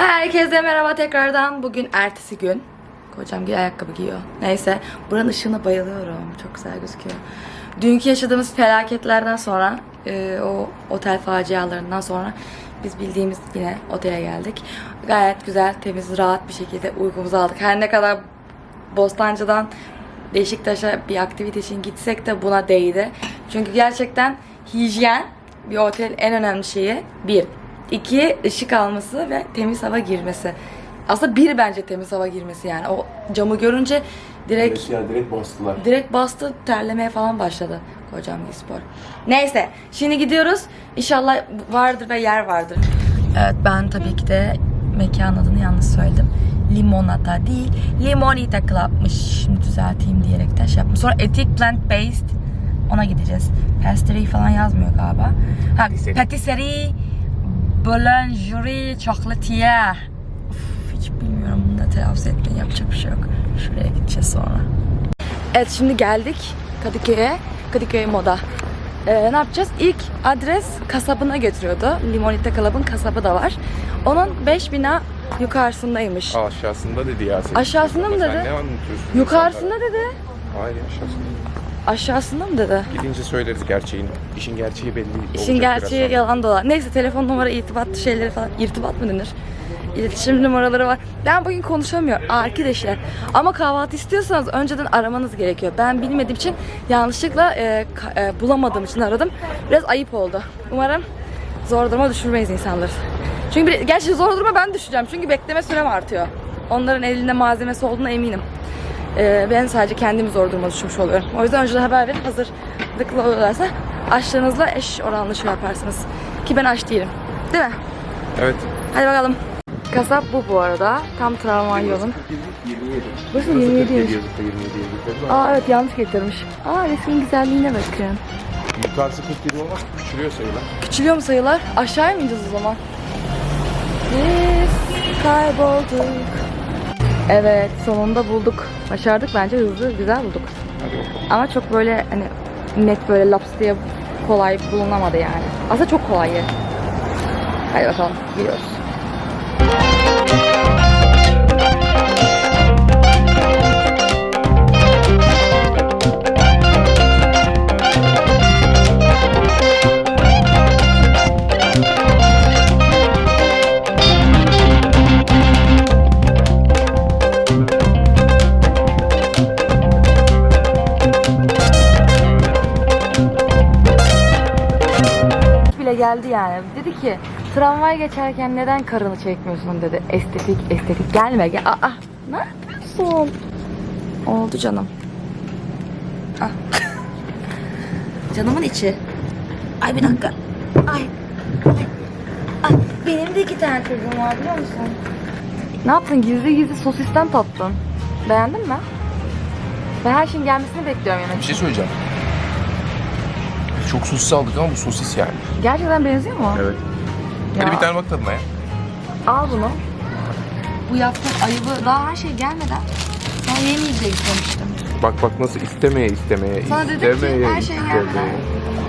Herkese merhaba tekrardan. Bugün ertesi gün. Kocam bir ayakkabı giyiyor. Neyse. Buranın ışığına bayılıyorum. Çok güzel gözüküyor. Dünkü yaşadığımız felaketlerden sonra e, o otel facialarından sonra biz bildiğimiz yine otele geldik. Gayet güzel, temiz, rahat bir şekilde uykumuzu aldık. Her ne kadar Bostancı'dan Beşiktaş'a bir aktivite için gitsek de buna değdi. Çünkü gerçekten hijyen bir otelin en önemli şeyi. Bir. İki, ışık alması ve temiz hava girmesi. Aslında bir bence temiz hava girmesi yani. O camı görünce direkt Evet ya direkt bastılar. direkt bastı terlemeye falan başladı kocam spor. Neyse şimdi gidiyoruz. İnşallah vardır ve yer vardır. Evet ben tabii ki de mekan adını yanlış söyledim. Limonata değil, Limonita Club'mış. Şimdi düzelteyim diyerekten şey yaptım. Sonra Etik Plant Based ona gideceğiz. Pastry falan yazmıyor galiba. Ha, Patisserie. Boulangerie, chocolatier. Uf, hiç bilmiyorum bunu da telaffuz etmeyi yapacak bir şey yok. Şuraya gideceğiz sonra. Evet şimdi geldik Kadıköy'e. Kadıköy Moda. Ee, ne yapacağız? İlk adres kasabına götürüyordu. Limonita Club'ın kasabı da var. Onun 5 bina yukarısındaymış. Aşağısında dedi ya. Aşağısında mı Sen dedi? ne anlatıyorsun? Yukarısında insanlara? dedi. Hayır aşağısında. Aşağısında mı dedi? Gidince söyleriz gerçeğini. İşin gerçeği belli İşin olacak gerçeği biraz sonra. yalan dolan. Neyse telefon numara, irtibat şeyleri falan. İrtibat mı denir? İletişim numaraları var. Ben bugün konuşamıyorum arkadaşlar. Ama kahvaltı istiyorsanız önceden aramanız gerekiyor. Ben bilmediğim için yanlışlıkla e, ka- e, bulamadığım için aradım. Biraz ayıp oldu. Umarım zor duruma düşürmeyiz insanları. Çünkü bir, gerçi zor duruma ben düşeceğim. Çünkü bekleme sürem artıyor. Onların elinde malzemesi olduğuna eminim. E, ben sadece kendimi zor duruma düşmüş oluyorum. O yüzden önceden haber verin. Hazırlıklı olurlarsa aşlarınızla eş oranlı şey yaparsınız. Ki ben aç değilim. Değil mi? Evet. Hadi bakalım. Kasap bu bu arada. Tam tramvay yolun. 27. Burası 27 'ymiş. 27 yazıkta Aa evet yanlış getirmiş. Aa resmin güzelliğine bakın. Yukarısı 47 olmaz. Küçülüyor sayılar. Küçülüyor mu sayılar? Aşağıya mı ineceğiz o zaman? Biz kaybolduk. Evet sonunda bulduk. Başardık bence hızlı güzel bulduk. Ama çok böyle hani net böyle laps diye kolay bulunamadı yani. Aslında çok kolay. Hadi bakalım gidiyoruz. Geldi yani. Dedi ki tramvay geçerken neden karını çekmiyorsun dedi. Estetik estetik gelme gel. Aa ne yapıyorsun? Oldu canım. Ah. Canımın içi. Ay bir dakika. Ay. Ay. Benim de iki tane çocuğum var biliyor musun? Ne yaptın? Gizli gizli sosisten tattın. Beğendin mi? Ben her şeyin gelmesini bekliyorum yemek. Bir şey söyleyeceğim. Çok sosis aldık ama bu sosis yani. Gerçekten benziyor mu? Evet. Ya. Hadi bir tane bak tadına ya. Al bunu. Bu yaptığın ayıbı daha her şey gelmeden sana yemeyecek demiştim. Bak bak nasıl istemeye istemeye Sana dedim ki istemeye her şey gelmeden. istemeye.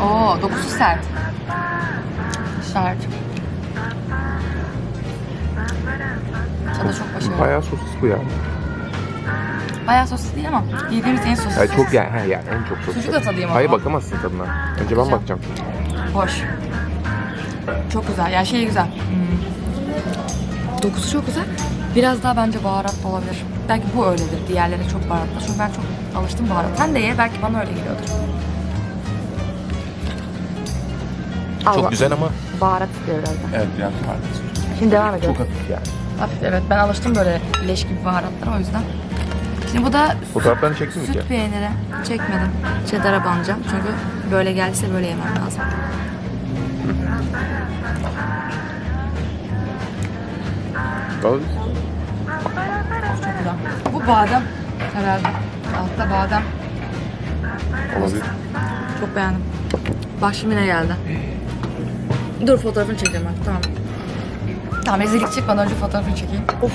Oo dokusu sert. Sert. Tadı çok başarılı. Bayağı sosis bu ya. Bayağı sosis değil ama yediğimiz en sosis. Yani çok yani, ha yani en çok sosis. Sucuk da tadayım ama. Hayır bakamazsın tadına. Önce ben Bakacağım. bakacağım. Hoş. Çok güzel. Yani şey güzel. Hmm. Dokusu çok güzel. Biraz daha bence baharatlı olabilir. Belki bu öyledir. Diğerleri çok baharatlı. Çünkü ben çok alıştım baharat. Sen de ye. Belki bana öyle geliyordur. Allah. Çok güzel ama Baharat istiyor biraz da. evet biraz farklı. Şimdi devam ediyoruz. Çok hafif yani. Hafif evet. Ben alıştım böyle leş gibi baharatlara o yüzden. Şimdi bu da Fotoğraflarını çektin mi ki? süt peyniri. Çekmedim. Cheddar'a banacağım. Çünkü böyle geldiyse böyle yemem lazım. Çok güzel. Bu badem herhalde. Altta badem. Olabilir. Çok beğendim. Bak şimdi ne geldi. Dur fotoğrafını çekeceğim ben. Tamam. Tamam rezillik çıkmadan önce fotoğrafını çekeyim. Of.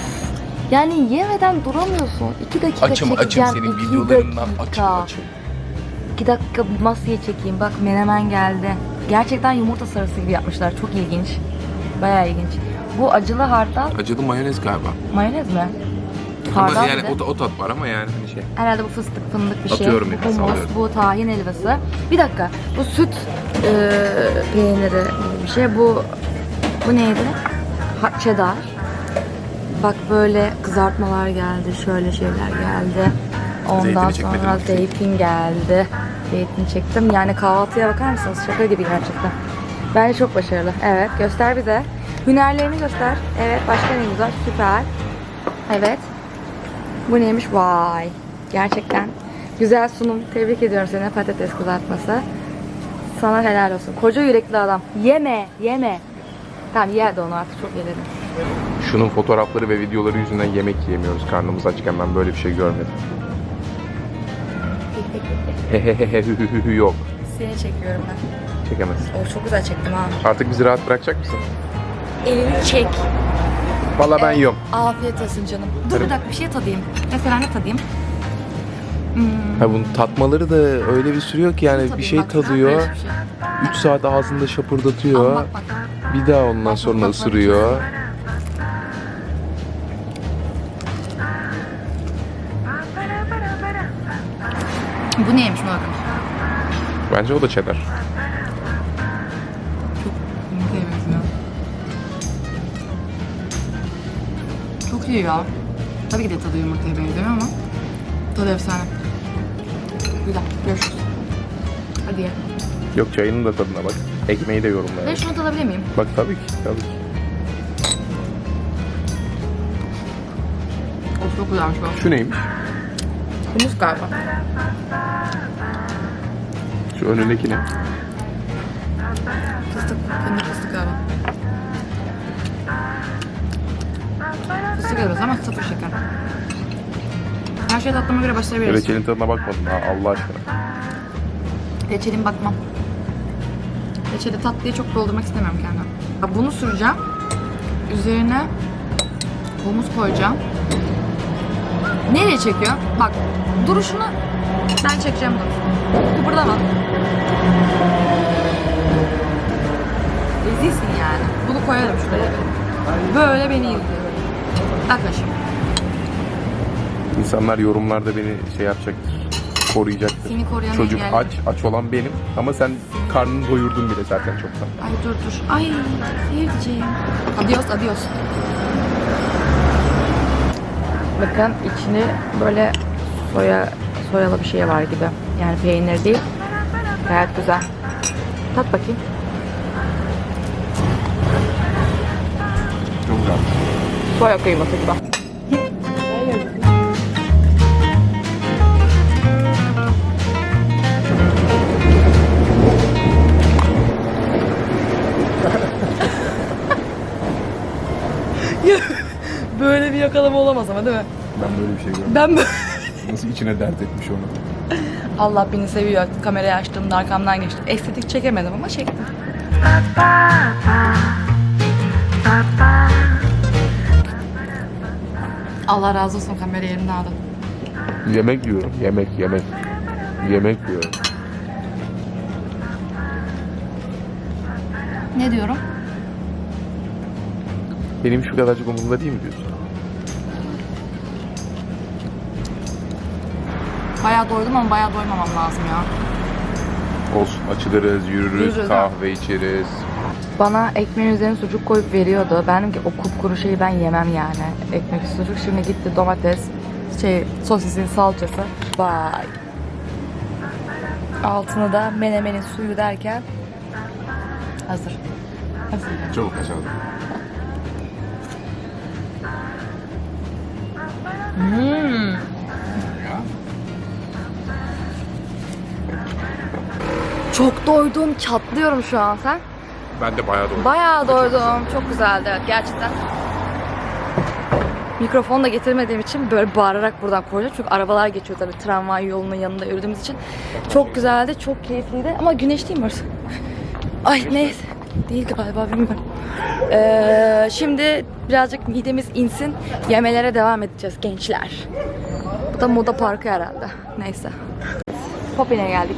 Yani yemeden duramıyorsun. İki dakika Açım açım çekeceğim. senin İki videolarından dakika. açım açım. İki dakika bir masaya çekeyim. Bak menemen geldi. Gerçekten yumurta sarısı gibi yapmışlar. Çok ilginç. Bayağı ilginç. Bu acılı hardal Acılı mayonez galiba. mayonez mi? Ama Hardal yani bir de. o, o tat var ama yani hani şey. Herhalde bu fıstık fındık bir şey. Atıyorum bu yani, humus, sallıyorum. bu tahin helvası. Bir dakika. Bu süt e, peyniri gibi bir şey. Bu bu neydi? Ha, cheddar. Bak böyle kızartmalar geldi. Şöyle şeyler geldi. Ondan Zeytini çekmedin sonra mi? zeytin geldi. Zeytin çektim. Yani kahvaltıya bakar mısınız? Şaka gibi gerçekten. Bence çok başarılı. Evet. Göster bize. Hünerlerini göster. Evet. Başka neyimiz var? Süper. Evet. Bu neymiş? Vay. Gerçekten güzel sunum. Tebrik ediyorum seni patates kızartması. Sana helal olsun. Koca yürekli adam. Yeme, yeme. Tamam ye de onu artık çok yedin. Şunun fotoğrafları ve videoları yüzünden yemek yiyemiyoruz. Karnımız açken ben böyle bir şey görmedim. Hehehehe yok. Seni çekiyorum ben. Çekemez. O çok güzel çektim ha. Artık bizi rahat bırakacak mısın? Elini çek. Valla ben yiyorum. Afiyet olsun canım. Dur bir dakika bir şey tadayım. Mesela ne tadayım? Hmm, Ha bunun tatmaları da öyle bir sürüyor ki yani bir tadayım şey bak. tadıyor. Değişik bir şey. 3 saat ağzında şapırdatıyor. Ama bak bak. Bir daha ondan bak, sonra bak, ısırıyor. Bence o da cheddar. Yumurtaya benziyor. Çok iyi ya. Tabii ki de tadı yumurtaya benziyor ama tadı efsane. Güzel. Görüşürüz. Hadi ye. Yok çayının da tadına bak. Ekmeği de yorumla. Ben şunu tadabilir miyim? Bak tabii ki tabii ki. Of çok güzelmiş bu. Şu neymiş? Humus galiba. Şu önündeki ne? Fıstık. Fındık fıstık galiba. Fıstık arası ama sıfır şeker. Her şey tatlıma göre başlayabiliriz. Reçelin tadına bakmadım ha Allah aşkına. Reçelin bakmam. Reçeli tatlıyı çok doldurmak istemiyorum kendime. Ha, Bunu süreceğim. Üzerine humus koyacağım. Nereye çekiyor? Bak duruşunu ben çekeceğim duruşunu. Kıpırdama. Rezilsin yani. Bunu koyarım şuraya. Böyle beni izliyor. Yaklaş. İnsanlar yorumlarda beni şey yapacaktır. Koruyacaktır. Seni koruyan Çocuk engelli. aç, aç olan benim. Ama sen karnını doyurdun bile zaten çoktan. Ay dur dur. Ay sevdiceğim. Adios adios. Bakın içini böyle soya soyalı bir şey var gibi. Yani peynir değil. Gayet güzel. Tat bakayım. Çok güzel. Soya kıyması gibi. Böyle bir yakalama olamaz ama değil mi? Ben böyle bir şey görmedim. Ben böyle... Nasıl içine dert etmiş onu. Allah beni seviyor. Kamerayı açtığımda arkamdan geçtim. Estetik çekemedim ama çektim. Allah razı olsun kamerayı elimden aldı. Yemek yiyorum. Yemek, yemek. Yemek yiyorum. Ne diyorum? Benim şu kadarcık umurumda değil mi diyorsun? Bayağı doydum ama bayağı doymamam lazım ya. Olsun. Açılırız, yürürüz, Yürürüz, kahve içeriz. Bana ekmeğin üzerine sucuk koyup veriyordu. Ben dedim ki o kupkuru şeyi ben yemem yani. Ekmek sucuk. Şimdi gitti domates, şey sosisin salçası. Vay. Altını da menemenin suyu derken hazır. Hazır. Çabuk açalım. Hmm. Çok doydum, çatlıyorum şu an sen. Ben de bayağı doydum. Bayağı doydum. Çok güzeldi evet gerçekten. Mikrofon da getirmediğim için böyle bağırarak buradan koyacağım. Çünkü arabalar geçiyor tabii tramvay yolunun yanında yürüdüğümüz için. Çok güzeldi, çok keyifliydi ama güneş değil mi orası? Ay neyse. Değil galiba bilmiyorum. Ee, şimdi birazcık midemiz insin. Yemelere devam edeceğiz gençler. Bu da moda parkı herhalde. Neyse. Popin'e geldik.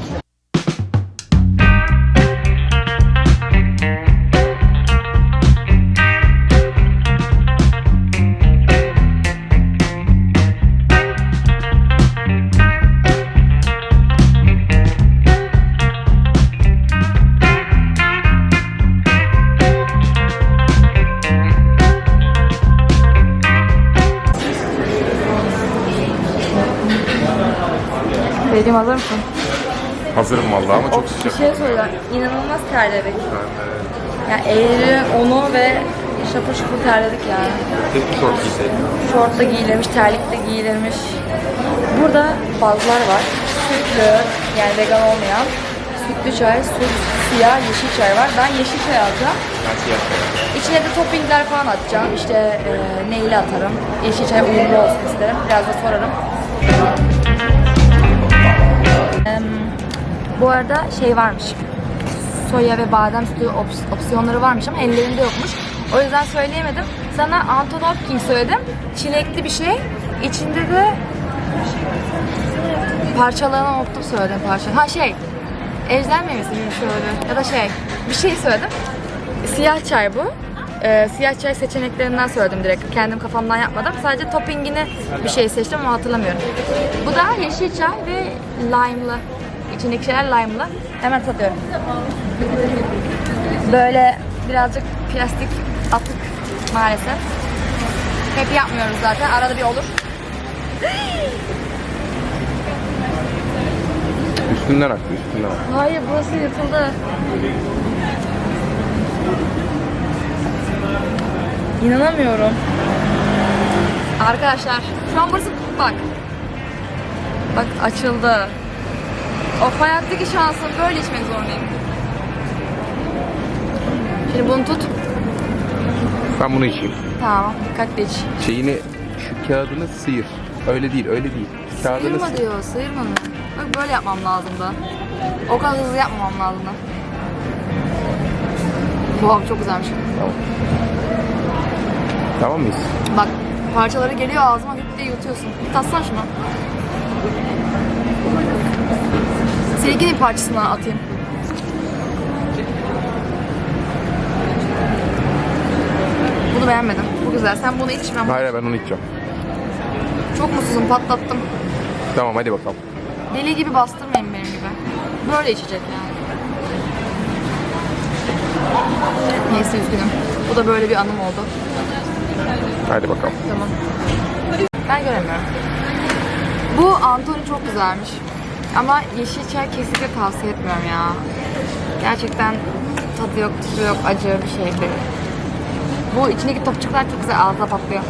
Sevdiğim hazır mısın? Hazırım vallahi ama çok sıcak. Bir şey söyleyeceğim. İnanılmaz terledik. Yani eğri, onu ve şapur şupur terledik yani. Tek short giyseydim. Şort da giyilirmiş, terlik de giyilirmiş. Burada bazılar var. Sütlü, yani vegan olmayan. Sütlü çay, süt, siyah, yeşil çay var. Ben yeşil çay alacağım. Ben siyah beyaz. İçine de toppingler falan atacağım. İşte e, neyle atarım. Yeşil çay uyumlu olsun isterim. Biraz da sorarım. Bu arada şey varmış. Soya ve badem sütü ops- opsiyonları varmış ama ellerinde yokmuş. O yüzden söyleyemedim. Sana Anton Hopkins söyledim. Çilekli bir şey. İçinde de parçalanan otlu söyledim parça. Ha şey, ejder meyvesi gibi şöyle ya da şey bir şey söyledim. Siyah çay bu. Ee, siyah çay seçeneklerinden söyledim direkt. Kendim kafamdan yapmadım. Sadece toppingini bir şey seçtim ama hatırlamıyorum. Bu da yeşil çay ve lime'lı. İçindeki şeyler lime'lı. Hemen tadıyorum. Böyle birazcık plastik atık maalesef. Hep yapmıyoruz zaten. Arada bir olur. Üstünden aktı üstünden aktı. Hayır burası yırtıldı. İnanamıyorum. Arkadaşlar şu an burası bak. Bak açıldı. Of hayattaki şansım böyle içmek zorundayım. Şimdi bunu tut. Ben bunu içeyim. Tamam dikkatli iç. Şeyini şu kağıdını sıyır. Öyle değil öyle değil. Kağıdını Sıyırma sıyır. diyor, sıyırma mı? Bak böyle yapmam lazımdı. O kadar hızlı yapmamam lazımdı. Wow çok güzelmiş. Tamam. Tamam mıyız? Bak parçaları geliyor ağzıma hüp diye yutuyorsun. Bir tatsana şunu. Seninkinin bir parçasından atayım. Bunu beğenmedim. Bu güzel. Sen bunu iç ben bunu- Hayır ben onu içeceğim. Çok mutsuzum patlattım. Tamam hadi bakalım. Deli gibi bastırmayın benim gibi. Böyle içecek yani. Neyse üzgünüm. Bu da böyle bir anım oldu. Hadi bakalım. Tamam. Ben göremiyorum. Bu Antoni çok güzelmiş. Ama yeşil çay kesinlikle tavsiye etmiyorum ya. Gerçekten tadı yok, tuzu yok, acı bir şey değil. Bu içindeki topçuklar çok güzel ağızda patlıyor.